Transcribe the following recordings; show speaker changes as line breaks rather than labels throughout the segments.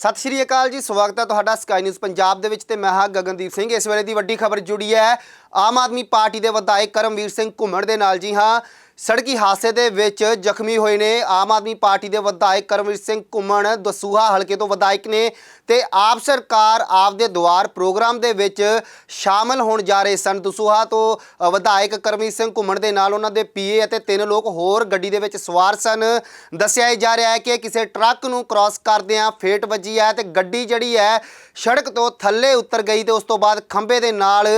ਸਤਿ ਸ਼੍ਰੀ ਅਕਾਲ ਜੀ, ਸਵਾਗਤ ਹੈ ਤੁਹਾਡਾ ਸਕਾਈ ਨਿਊਜ਼ ਪੰਜਾਬ ਦੇ ਵਿੱਚ ਤੇ ਮੈਂ ਹਾਂ ਗਗਨਦੀਪ ਸਿੰਘ। ਇਸ ਵੇਲੇ ਦੀ ਵੱਡੀ ਖਬਰ ਜੁੜੀ ਹੈ। ਆਮ ਆਦਮੀ ਪਾਰਟੀ ਦੇ ਵਿਧਾਇਕ ਕਰਮਵੀਰ ਸਿੰਘ ਘੁੰਮਣ ਦੇ ਨਾਲ ਜੀ ਹਾਂ। ਸੜਕੀ ਹਾਦਸੇ ਦੇ ਵਿੱਚ ਜ਼ਖਮੀ ਹੋਏ ਨੇ ਆਮ ਆਦਮੀ ਪਾਰਟੀ ਦੇ ਵਿਧਾਇਕ ਕਰਮਵੀਰ ਸਿੰਘ ਘੁੰਮਣ, ਦਸੂਹਾ ਹਲਕੇ ਤੋਂ ਵਿਧਾਇਕ ਨੇ ਤੇ ਆਪ ਸਰਕਾਰ ਆਪ ਦੇ ਦੁਆਰ ਪ੍ਰੋਗਰਾਮ ਦੇ ਵਿੱਚ ਸ਼ਾਮਲ ਹੋਣ ਜਾ ਰਹੇ ਸਨ। ਦਸੂਹਾ ਤੋਂ ਵਿਧਾਇਕ ਕਰਮਵੀਰ ਸਿੰਘ ਘੁੰਮਣ ਦੇ ਨਾਲ ਉਹਨਾਂ ਦੇ ਪੀਏ ਅਤੇ ਤਿੰਨ ਲੋਕ ਹੋਰ ਗੱਡੀ ਦੇ ਵਿੱਚ ਸਵਾਰ ਸਨ। ਦੱਸਿਆ ਜਾ ਰਿਹਾ ਹੈ ਕਿ ਕਿਸੇ ਟਰੱਕ ਨੂੰ ਕ੍ਰਾਸ ਕਰਦਿਆਂ ਫੇਟ ਵੱਜੀ ਹੈ ਤੇ ਗੱਡੀ ਜਿਹੜੀ ਹੈ ਸੜਕ ਤੋਂ ਥੱਲੇ ਉਤਰ ਗਈ ਤੇ ਉਸ ਤੋਂ ਬਾਅਦ ਖੰਭੇ ਦੇ ਨਾਲ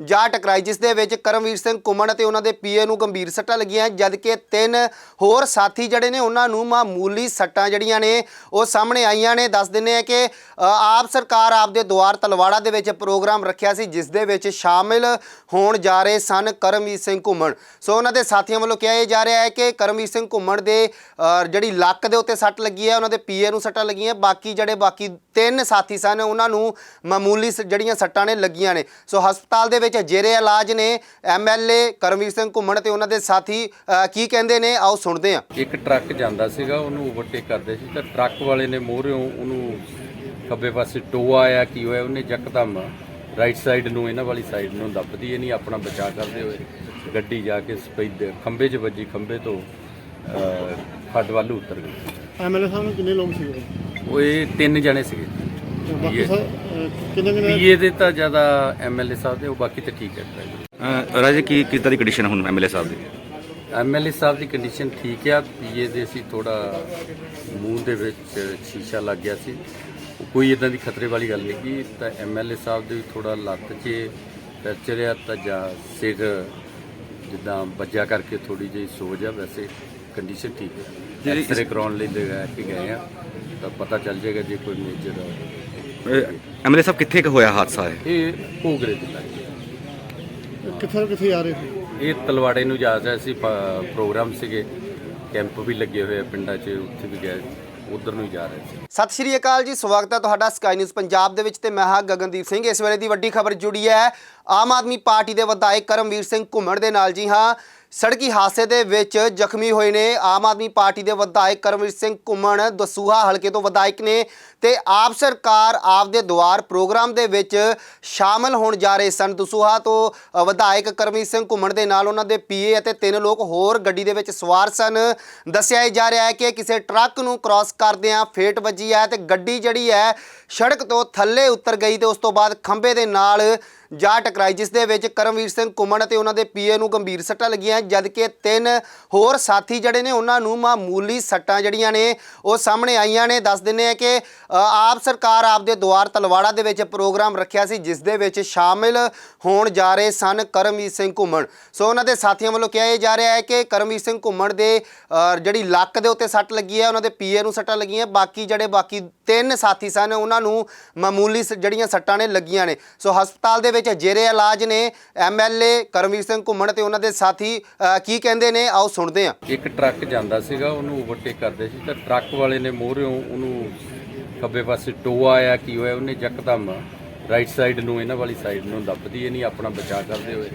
ਜਾ ਟਕਰਾਈ, ਜਿਸ ਦੇ ਵਿੱਚ ਕਰਮਵੀਰ ਸਿੰਘ ਘੁੰਮਣ ਅਤੇ ਉਹਨਾਂ ਦੇ ਪੀਏ ਨੂੰ ਗੰਭੀਰ ਸੱਟਾਂ ਲੱਗੀਆਂ, ਜਦਕਿ ਤਿੰਨ ਹੋਰ ਸਾਥੀ ਜਿਹੜੇ ਨੇ ਉਹਨਾਂ ਨੂੰ ਮਾਮੂਲੀ ਸੱਟਾਂ ਜਿਹੜੀਆਂ ਨੇ ਉਹ ਸਾਹਮਣੇ ਆਈਆਂ ਨੇ। ਦੱਸ ਦਿੰਨੇ ਆ ਕਿ ਆਪ ਸਰਕਾਰ ਆਪ ਦੇ ਦੁਆਰ ਤਲਵਾੜਾ ਦੇ ਵਿੱਚ ਪ੍ਰੋਗਰਾਮ ਰੱਖਿਆ ਸੀ, ਜਿਸ ਦੇ ਵਿੱਚ ਸ਼ਾਮਿਲ ਹੋਣ ਜਾ ਰਹੇ ਸਨ ਕਰਮਵੀਰ ਸਿੰਘ ਘੁੰਮਣ। ਸੋ ਉਹਨਾਂ ਦੇ ਸਾਥੀਆਂ ਵੱਲੋਂ ਕਿਹਾ ਜਾ ਰਿਹਾ ਹੈ ਕਿ ਕਰਮਵੀਰ ਸਿੰਘ ਘੁੰਮਣ ਦੇ ਜਿਹੜੀ ਲੱਕ ਦੇ ਉੱਤੇ ਸੱਟ ਲੱਗੀ ਹੈ, ਉਹਨਾਂ ਦੇ ਪੀਏ ਨੂੰ ਸੱਟਾਂ ਲੱਗੀਆਂ। ਬਾਕੀ ਜਿਹੜੇ ਬਾਕੀ ਤਿੰਨ ਸਾਥੀ ਸਨ, ਉਹਨਾਂ ਨੂੰ ਮਾਮੂਲੀ ਜਿਹੜੀਆਂ ਸੱਟਾਂ ਨੇ ਲੱਗੀਆਂ ਨੇ। ਸੋ ਹਸਪਤਾਲ ਦੇ ਵਿੱਚ ਜੇਰੇ ਇਲਾਜ ਨੇ ਐਮਐਲਏ ਕਰਮਵੀਰ ਸਿੰਘ ਘੁੰਮਣ ਤੇ ਉਹਨਾਂ ਦੇ ਸਾਥੀ ਕੀ ਕਹਿੰਦੇ ਨੇ? ਆਓ ਸੁਣਦੇ ਹਾਂ।
ਇੱਕ ਟਰੱਕ ਜਾਂਦਾ ਸੀਗਾ ਉਹਨੂੰ ਓਵਰਟੇਕ ਕਰਦੇ ਸੀ ਤਾਂ ਟਰੱਕ ਵਾਲੇ ਨੇ ਮੋਹਰਿਓਂ ਉਹਨੂੰ ਖੱਬੇ ਪਾਸੇ ਟੋਆ ਆਇਆ ਕੀ ਹੋਇਆ? ਉਹਨੇ ਯਕਦਮ ਰਾਈਟ ਸਾਈਡ ਨੂੰ ਇਹਨਾਂ ਵਾਲੀ ਸਾਈਡ ਨੂੰ ਦੱਬਦੀ ਇਹ ਨਹੀਂ ਆਪਣਾ ਬਚਾਅ ਕਰਦੇ ਹੋਏ ਗੱਡੀ ਜਾ ਕੇ ਸਪੈਦ ਖੰਬੇ 'ਚ ਵੱਜੀ ਖੰਬੇ ਤੋਂ ਅਹ, ਖੱਡ ਵੱਲ ਉਤਰ ਗਈ।
ਐਮਐਲਏ ਸਾਹਿਬ ਨੂੰ ਕਿੰਨੇ ਲੋਕ ਸੀਗੇ?
ਉਹ ਇਹ ਤਿੰਨ ਜਣੇ ਸੀਗੇ।
ਬਾਕੀ
ਇਹ-
ਸਰ ਅਹ, ਕਿੰਨੇ ਕਿੰਨੇ
ਪੀਏ ਦੇ ਤਾਂ ਜ਼ਿਆਦਾ ਐਮਐਲਏ ਸਾਹਿਬ ਦੇ ਉਹ ਬਾਕੀ ਤਾਂ ਠੀਕ ਹੈ
ਰਾਜੇ ਕੀ ਕਿੱਦਾਂ ਦੀ ਕੰਡੀਸ਼ਨ ਹੁਣ ਐਮਐਲਏ ਸਾਹਿਬ ਦੀ?
ਐਮਐਲਏ ਸਾਹਿਬ ਦੀ ਕੰਡੀਸ਼ਨ ਠੀਕ ਆ ਪੀਏ ਦੇ ਸੀ ਥੋੜਾ ਮੂੰਹ ਦੇ ਵਿੱਚ ਸ਼ੀਸ਼ਾ ਲੱਗ ਗਿਆ ਸੀ। ਕੋਈ ਇਦਾਂ ਦੀ ਖਤਰੇ ਵਾਲੀ ਗੱਲ ਨਹੀਂ ਕੀ ਤਾਂ ਐਮਐਲਏ ਸਾਹਿਬ ਦੇ ਵੀ ਥੋੜਾ ਲੱਤ 'ਚ ਫ੍ਰੈਕਚਰ ਆ ਤਾਂ ਜਾਂ ਸਿਰ ਜਿੱਦਾਂ ਵੱਜਿਆ ਕਰਕੇ ਥੋੜੀ ਜਿਹੀ ਸੋਜ ਆ ਵੈਸੇ ਕੰਡੀਸ਼ਨ ਠੀਕ ਹੈ
ਜਿਹੜੀ
ਕਰਾਉਣ ਲਈ ਲੈ ਕੇ ਗਏ ਆ ਤਾਂ ਪਤਾ ਚੱਲ ਜਾਏਗਾ ਜੇ ਕੋਈ ਮੇਜਰ
ਐਮਐਲਏ ਸਾਹਿਬ ਕਿੱਥੇ ਕੁ ਹੋਇਆ ਹਾਦਸਾ ਹੈ
ਇਹ ਭੋਗਰੇ ਦੇ ਲੱਗੇ
ਕਿੱਥੇ ਕਿੱਥੇ ਆ ਰਹੇ ਸੀ?
ਇਹ ਤਲਵਾੜੇ ਨੂੰ ਜਾ ਰਿਹਾ ਸੀ ਪ- ਪ੍ਰੋਗਰਾਮ ਸੀਗੇ। ਕੈਂਪ ਵੀ ਲੱਗੇ ਹੋਏ ਆ ਪਿੰਡਾਂ 'ਚ ਉੱਥੇ ਵੀ ਗਏ ਉਧਰ ਨੂੰ ਹੀ ਜਾ ਰਹੇ ਸੀ।
ਸਤਿ ਸ਼੍ਰੀ ਅਕਾਲ ਜੀ ਸਵਾਗਤ ਹੈ ਤੁਹਾਡਾ ਸਕਾਈ ਨਿਊਜ਼ ਪੰਜਾਬ ਦੇ ਵਿੱਚ ਤੇ ਮੈਂ ਹਾਂ ਗਗਨਦੀਪ ਸਿੰਘ। ਇਸ ਵੇਲੇ ਦੀ ਵੱਡੀ ਖਬਰ ਜੁੜੀ ਹੈ ਆਮ ਆਦਮੀ ਪਾਰਟੀ ਦੇ ਵਿਧਾਇਕ ਕਰਮਵੀਰ ਸਿੰਘ ਘੁੰਮਣ ਦੇ ਨਾਲ ਜੀ ਹਾਂ, ਸੜਕੀ ਹਾਦਸੇ ਦੇ ਵਿੱਚ ਜ਼ਖਮੀ ਹੋਏ ਨੇ। ਆਮ ਆਦਮੀ ਪਾਰਟੀ ਦੇ ਵਿਧਾਇਕ ਕਰਮਵੀਰ ਸਿੰਘ ਘੁੰਮਣ ਦਸੂਹਾ ਹਲਕੇ ਤੋਂ ਵਿਧਾਇਕ ਨੇ ਤੇ ਆਪ ਸਰਕਾਰ ਆਪ ਦੇ ਦੁਆਰ ਪ੍ਰੋਗਰਾਮ ਦੇ ਵਿੱਚ ਸ਼ਾਮਲ ਹੋਣ ਜਾ ਰਹੇ ਸਨ ਦਸੂਹਾ ਤੋਂ। ਵਿਧਾਇਕ ਕਰਮਵੀਰ ਸਿੰਘ ਘੁੰਮਣ ਦੇ ਨਾਲ ਉਹਨਾਂ ਦੇ ਪੀਏ ਅਤੇ ਤਿੰਨ ਲੋਕ ਹੋਰ ਗੱਡੀ ਦੇ ਵਿੱਚ ਸਵਾਰ ਸਨ। ਦੱਸਿਆ ਜਾ ਰਿਹਾ ਹੈ ਕਿ ਕਿਸੇ ਟਰੱਕ ਨੂੰ ਕ੍ਰਾਸ ਕਰਦਿਆਂ ਫੇਟ ਵੱਜੀ ਹੈ ਤੇ ਗੱਡੀ ਜਿਹੜੀ ਹੈ ਸੜਕ ਤੋਂ ਥੱਲੇ ਉਤਰ ਗਈ ਤੇ ਉਸ ਤੋਂ ਬਾਅਦ ਖੰਭੇ ਦੇ ਨਾਲ ਜਾ ਟਕਰਾਈ, ਜਿਸ ਦੇ ਵਿੱਚ ਕਰਮਵੀਰ ਸਿੰਘ ਘੁੰਮਣ ਅਤੇ ਉਹਨਾਂ ਦੇ ਪੀਏ ਨੂੰ ਗੰਭੀਰ ਸੱਟਾਂ ਲੱਗੀਆਂ ਜਦਕਿ ਤਿੰਨ ਹੋਰ ਸਾਥੀ ਜਿਹੜੇ ਨੇ ਉਹਨਾਂ ਨੂੰ ਮਾਮੂਲੀ ਸੱਟਾਂ ਜਿਹੜੀਆਂ ਨੇ ਉਹ ਸਾਹਮਣੇ ਆਈਆਂ ਨੇ। ਦੱਸ ਦਿੰਨੇ ਆ ਕਿ ਆਪ ਸਰਕਾਰ ਆਪ ਦੇ ਦੁਆਰ ਤਲਵਾੜਾ ਦੇ ਵਿੱਚ ਪ੍ਰੋਗਰਾਮ ਰੱਖਿਆ ਸੀ, ਜਿਸ ਦੇ ਵਿੱਚ ਸ਼ਾਮਿਲ ਹੋਣ ਜਾ ਰਹੇ ਸਨ ਕਰਮਵੀਰ ਸਿੰਘ ਘੁੰਮਣ। ਸੋ ਉਹਨਾਂ ਦੇ ਸਾਥੀਆਂ ਵੱਲੋਂ ਕਿਹਾ ਜਾ ਰਿਹਾ ਹੈ ਕਿ ਕਰਮਵੀਰ ਸਿੰਘ ਘੁੰਮਣ ਦੇ ਜਿਹੜੀ ਲੱਕ ਦੇ ਉੱਤੇ ਸੱਟ ਲੱਗੀ ਹੈ, ਉਹਨਾਂ ਦੇ ਪੀਏ ਨੂੰ ਸੱਟਾਂ ਲੱਗੀਆਂ। ਬਾਕੀ ਜਿਹੜੇ ਬਾਕੀ ਤਿੰਨ ਸਾਥੀ ਸਨ, ਉਹਨਾਂ ਨੂੰ ਮਾਮੂਲੀ ਜਿਹੜੀਆਂ ਸੱਟਾਂ ਨੇ ਲੱਗੀਆਂ ਨੇ। ਸੋ ਹਸਪਤਾਲ ਦੇ ਵਿੱਚ ਜੇਰੇ ਇਲਾਜ ਨੇ ਐਮਐਲਏ ਕਰਮਵੀਰ ਸਿੰਘ ਘੁੰਮਣ ਤੇ ਉਹਨਾਂ ਦੇ ਸਾਥੀ ਕੀ ਕਹਿੰਦੇ ਨੇ? ਆਓ ਸੁਣਦੇ ਹਾਂ।
ਇੱਕ ਟਰੱਕ ਜਾਂਦਾ ਸੀਗਾ ਉਹਨੂੰ ਓਵਰਟੇਕ ਕਰਦੇ ਸੀ ਤਾਂ ਟਰੱਕ ਵਾਲੇ ਨੇ ਮੋਹਰਿਓਂ ਉਹਨੂੰ ਖੱਬੇ ਪਾਸੇ ਟੋਆ ਆਇਆ ਕੀ ਹੋਇਆ? ਉਹਨੇ ਯਕਦਮ ਰਾਈਟ ਸਾਈਡ ਨੂੰ ਇਹਨਾਂ ਵਾਲੀ ਸਾਈਡ ਨੂੰ ਦੱਬਦੀ ਇਹ ਨਹੀਂ ਆਪਣਾ ਬਚਾਅ ਕਰਦੇ ਹੋਏ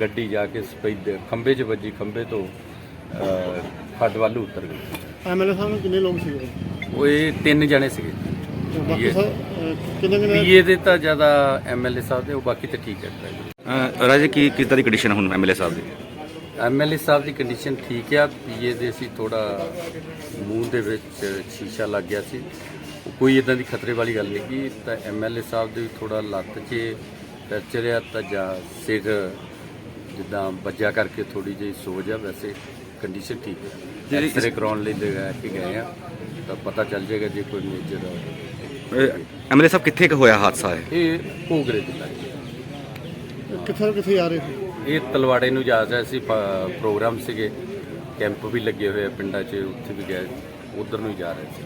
ਗੱਡੀ ਜਾ ਕੇ ਸਪੈਦ ਖੰਬੇ 'ਚ ਵੱਜੀ ਖੰਬੇ ਤੋਂ ਅਹ, ਖੱਡ ਵੱਲ ਉਤਰ ਗਈ।
ਐਮਐਲਏ ਸਾਹਿਬ ਨੂੰ ਕਿੰਨੇ ਲੋਕ ਸੀਗੇ?
ਉਹ ਇਹ ਤਿੰਨ ਜਣੇ ਸੀਗੇ।
ਬਾਕੀ ਸਰ ਅਹ, ਕਿੰਨੇ ਕਿੰਨੇ
ਪੀਏ ਦੇ ਤਾਂ ਜ਼ਿਆਦਾ ਐਮਐਲਏ ਸਾਹਿਬ ਦੇ ਉਹ ਬਾਕੀ ਤਾਂ ਠੀਕ ਹੈ ਡਰਾਈਵਰ
ਅ, ਰਾਜੇ ਕੀ ਕਿੱਦਾਂ ਦੀ ਕੰਡੀਸ਼ਨ ਹੁਣ ਐਮਐਲਏ ਸਾਹਿਬ ਦੀ?
ਐਮਐਲਏ ਸਾਹਿਬ ਦੀ ਕੰਡੀਸ਼ਨ ਠੀਕ ਆ ਪੀਏ ਦੇ ਸੀ ਥੋੜਾ ਮੂੰਹ ਦੇ ਵਿੱਚ ਸ਼ੀਸ਼ਾ ਲੱਗ ਗਿਆ ਸੀ। ਕੋਈ ਇਦਾਂ ਦੀ ਖਤਰੇ ਵਾਲੀ ਗੱਲ ਨਹੀਂ ਕੀ ਤਾਂ ਐਮਐਲਏ ਸਾਹਿਬ ਦੇ ਵੀ ਥੋੜਾ ਲੱਤ 'ਚ ਫ੍ਰੈਕਚਰ ਆ ਤਾਂ ਜਾਂ ਸਿਰ ਜਿੱਦਾਂ ਵੱਜਿਆ ਕਰਕੇ ਥੋੜੀ ਜਿਹੀ ਸੋਜ ਆ ਵੈਸੇ ਕੰਡੀਸ਼ਨ ਠੀਕ ਹੈ
ਜਿਹੜੀ
ਕਰਾਉਣ ਲਈ ਲੈ ਕੇ ਗਏ ਆ ਤਾਂ ਪਤਾ ਚੱਲ ਜਾਏਗਾ ਜੇ ਕੋਈ ਮੇਜਰ
ਐਮਐਲਏ ਸਾਹਿਬ ਕਿੱਥੇ ਕੁ ਹੋਇਆ ਹਾਦਸਾ ਹੈ
ਇਹ ਭੋਗਰੇ ਦੇ ਲੱਗੇ
ਕਿੱਥੇ ਕਿੱਥੇ ਆ ਰਹੇ ਸੀ?
ਇਹ ਤਲਵਾੜੇ ਨੂੰ ਜਾ ਰਿਹਾ ਸੀ ਪ- ਪ੍ਰੋਗਰਾਮ ਸੀਗੇ। ਕੈਂਪ ਵੀ ਲੱਗੇ ਹੋਏ ਆ ਪਿੰਡਾਂ 'ਚ ਉੱਥੇ ਵੀ ਗਏ। ਉਧਰ ਨੂੰ ਹੀ ਜਾ ਰਹੇ ਸੀ।